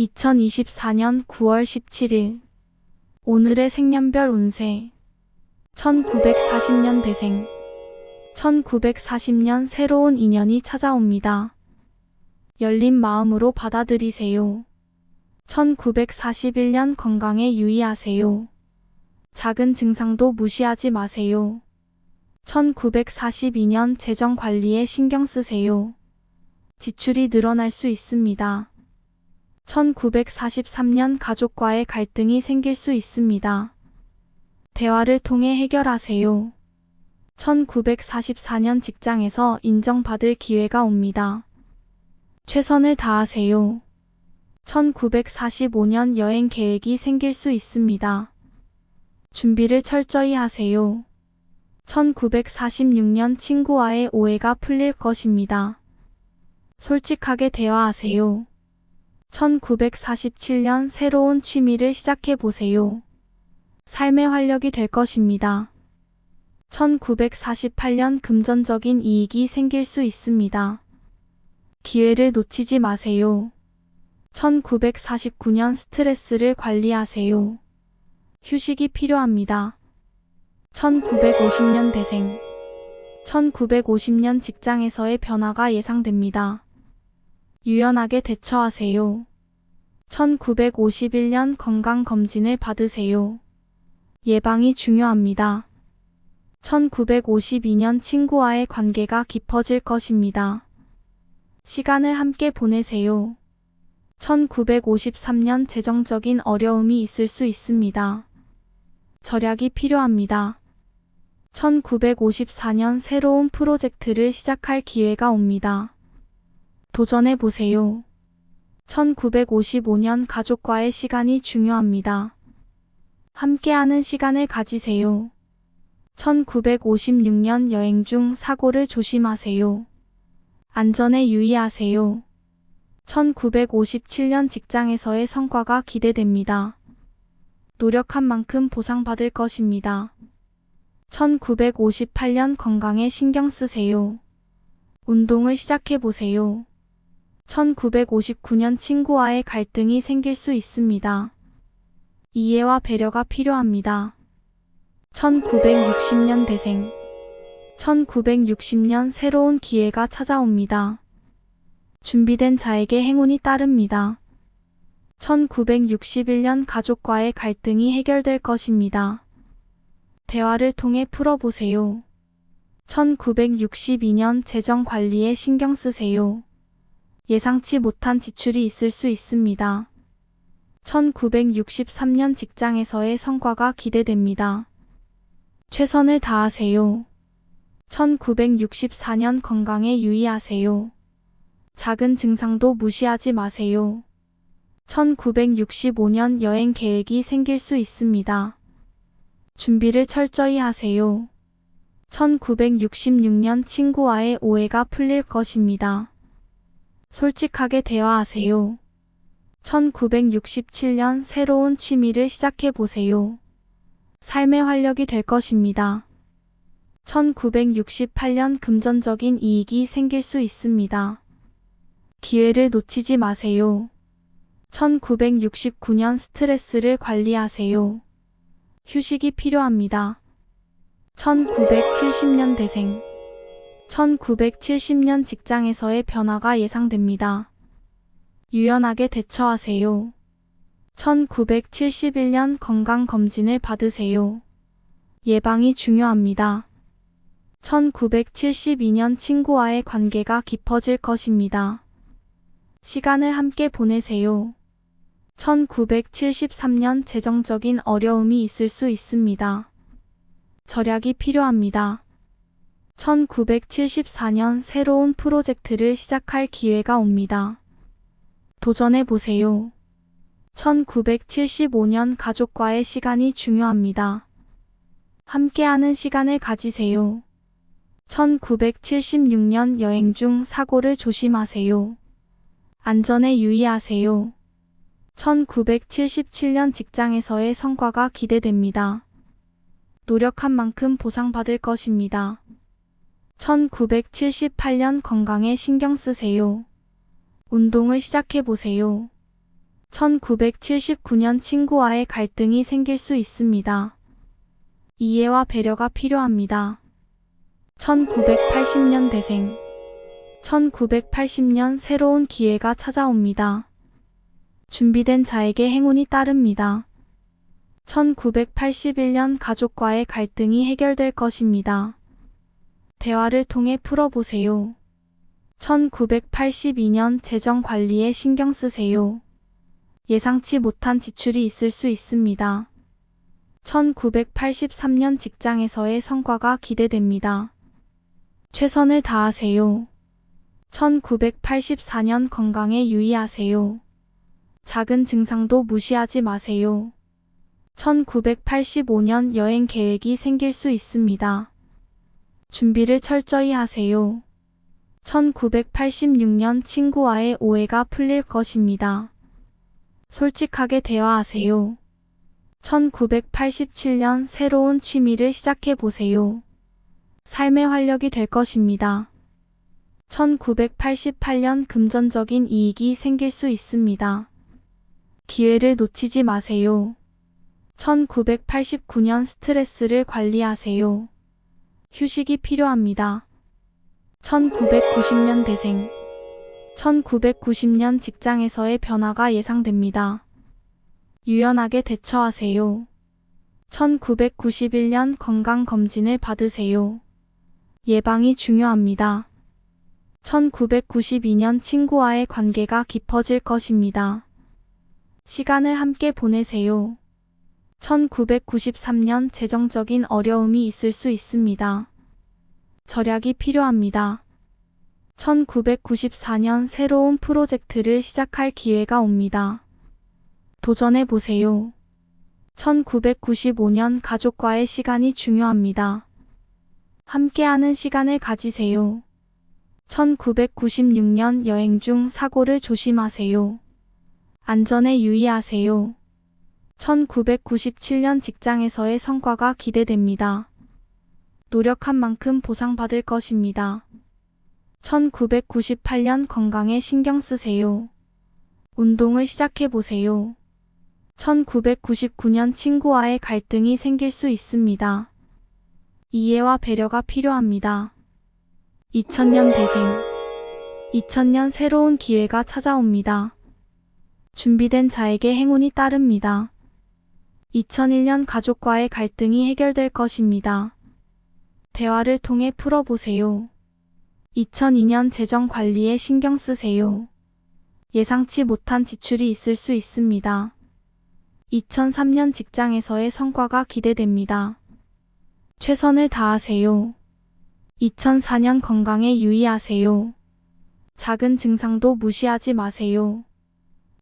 2024년 9월 17일 오늘의 생년별 운세 1940년 대생 1940년 새로운 인연이 찾아옵니다. 열린 마음으로 받아들이세요. 1941년 건강에 유의하세요. 작은 증상도 무시하지 마세요. 1942년 재정 관리에 신경 쓰세요. 지출이 늘어날 수 있습니다. 1943년 가족과의 갈등이 생길 수 있습니다. 대화를 통해 해결하세요. 1944년 직장에서 인정받을 기회가 옵니다. 최선을 다하세요. 1945년 여행 계획이 생길 수 있습니다. 준비를 철저히 하세요. 1946년 친구와의 오해가 풀릴 것입니다. 솔직하게 대화하세요. 1947년 새로운 취미를 시작해 보세요. 삶의 활력이 될 것입니다. 1948년 금전적인 이익이 생길 수 있습니다. 기회를 놓치지 마세요. 1949년 스트레스를 관리하세요. 휴식이 필요합니다. 1950년 대생 1950년 직장에서의 변화가 예상됩니다. 유연하게 대처하세요. 1951년 건강검진을 받으세요. 예방이 중요합니다. 1952년 친구와의 관계가 깊어질 것입니다. 시간을 함께 보내세요. 1953년 재정적인 어려움이 있을 수 있습니다. 절약이 필요합니다. 1954년 새로운 프로젝트를 시작할 기회가 옵니다. 도전해 보세요. 1955년 가족과의 시간이 중요합니다. 함께하는 시간을 가지세요. 1956년 여행 중 사고를 조심하세요. 안전에 유의하세요. 1957년 직장에서의 성과가 기대됩니다. 노력한 만큼 보상받을 것입니다. 1958년 건강에 신경 쓰세요. 운동을 시작해 보세요. 1959년 친구와의 갈등이 생길 수 있습니다. 이해와 배려가 필요합니다. 1960년 대생 1960년 새로운 기회가 찾아옵니다. 준비된 자에게 행운이 따릅니다. 1961년 가족과의 갈등이 해결될 것입니다. 대화를 통해 풀어보세요. 1962년 재정 관리에 신경 쓰세요. 예상치 못한 지출이 있을 수 있습니다. 1963년 직장에서의 성과가 기대됩니다. 최선을 다하세요. 1964년 건강에 유의하세요. 작은 증상도 무시하지 마세요. 1965년 여행 계획이 생길 수 있습니다. 준비를 철저히 하세요. 1966년 친구와의 오해가 풀릴 것입니다. 솔직하게 대화하세요. 1967년 새로운 취미를 시작해 보세요. 삶의 활력이 될 것입니다. 1968년 금전적인 이익이 생길 수 있습니다. 기회를 놓치지 마세요. 1969년 스트레스를 관리하세요. 휴식이 필요합니다. 1970년 대생 1970년 직장에서의 변화가 예상됩니다. 유연하게 대처하세요. 1971년 건강검진을 받으세요. 예방이 중요합니다. 1972년 친구와의 관계가 깊어질 것입니다. 시간을 함께 보내세요. 1973년 재정적인 어려움이 있을 수 있습니다. 절약이 필요합니다. 1974년 새로운 프로젝트를 시작할 기회가 옵니다. 도전해 보세요. 1975년 가족과의 시간이 중요합니다. 함께하는 시간을 가지세요. 1976년 여행 중 사고를 조심하세요. 안전에 유의하세요. 1977년 직장에서의 성과가 기대됩니다. 노력한 만큼 보상받을 것입니다. 1978년 건강에 신경 쓰세요. 운동을 시작해 보세요. 1979년 친구와의 갈등이 생길 수 있습니다. 이해와 배려가 필요합니다. 1980년 대생 1980년 새로운 기회가 찾아옵니다. 준비된 자에게 행운이 따릅니다. 1981년 가족과의 갈등이 해결될 것입니다. 대화를 통해 풀어보세요. 1982년 재정 관리에 신경 쓰세요. 예상치 못한 지출이 있을 수 있습니다. 1983년 직장에서의 성과가 기대됩니다. 최선을 다하세요. 1984년 건강에 유의하세요. 작은 증상도 무시하지 마세요. 1985년 여행 계획이 생길 수 있습니다. 준비를 철저히 하세요. 1986년 친구와의 오해가 풀릴 것입니다. 솔직하게 대화하세요. 1987년 새로운 취미를 시작해 보세요. 삶의 활력이 될 것입니다. 1988년 금전적인 이익이 생길 수 있습니다. 기회를 놓치지 마세요. 1989년 스트레스를 관리하세요. 휴식이 필요합니다. 1990년 대생 1990년 직장에서의 변화가 예상됩니다. 유연하게 대처하세요. 1991년 건강검진을 받으세요. 예방이 중요합니다. 1992년 친구와의 관계가 깊어질 것입니다. 시간을 함께 보내세요. 1993년 재정적인 어려움이 있을 수 있습니다. 절약이 필요합니다. 1994년 새로운 프로젝트를 시작할 기회가 옵니다. 도전해 보세요. 1995년 가족과의 시간이 중요합니다. 함께하는 시간을 가지세요. 1996년 여행 중 사고를 조심하세요. 안전에 유의하세요. 1997년 직장에서의 성과가 기대됩니다. 노력한 만큼 보상받을 것입니다. 1998년 건강에 신경 쓰세요. 운동을 시작해 보세요. 1999년 친구와의 갈등이 생길 수 있습니다. 이해와 배려가 필요합니다. 2000년 대생 2000년 새로운 기회가 찾아옵니다. 준비된 자에게 행운이 따릅니다. 2001년 가족과의 갈등이 해결될 것입니다. 대화를 통해 풀어보세요. 2002년 재정 관리에 신경 쓰세요. 예상치 못한 지출이 있을 수 있습니다. 2003년 직장에서의 성과가 기대됩니다. 최선을 다하세요. 2004년 건강에 유의하세요. 작은 증상도 무시하지 마세요.